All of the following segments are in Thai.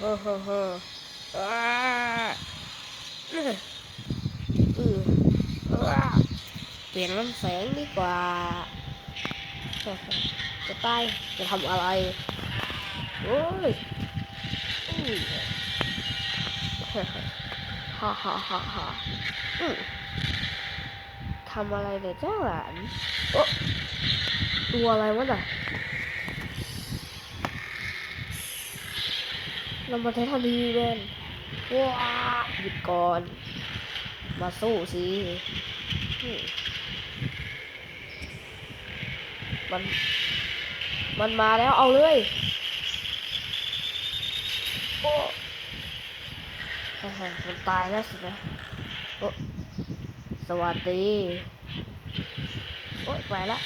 ฮ้อเฮ้อเฮ้ออ้าเออเอออ้าเปลี่ยนลำแสงดีกว่า จะตายจะทำอะไร โอ้ยเฮ้อเฮ้อฮ่าฮ่าฮ่าฮ่าอืมทำอะไรเนี่ยเจ้าหลานโอ้ตัวอะไรวะน่ะ เรามาใช้ทันทีเว้นว้าหยุดก่อน มาสู้สิมัน มันมาแล้วเอาเลยโอ้ฮมันตายแล้วสินะโอ้สวัสดีโอ้ยไปละ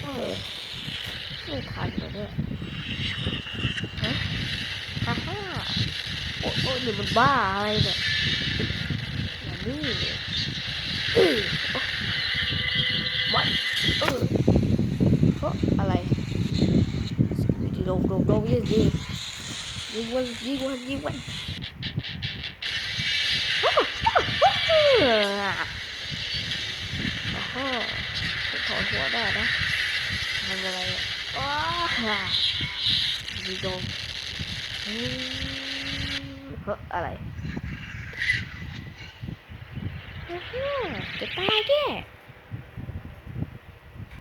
โอ้ยไม่ทันเลยเนี่ยฮะ ฮ่าฮ่า โอ้โอ้นี่มันบ้าอะไรเนี่ยอย่างนี้เออโอ๊ะมันเออเพราะอะไรดีดงโดงโดงยิงยิงยิงวันยิงวันยิงวันฮ่าฮ่าฮ่าฮ่าฮ่าถอนหัวได้นะทำอะไรอะอ้าฮ่าดีโดง อืมเฮ้อะไรจะตายแก่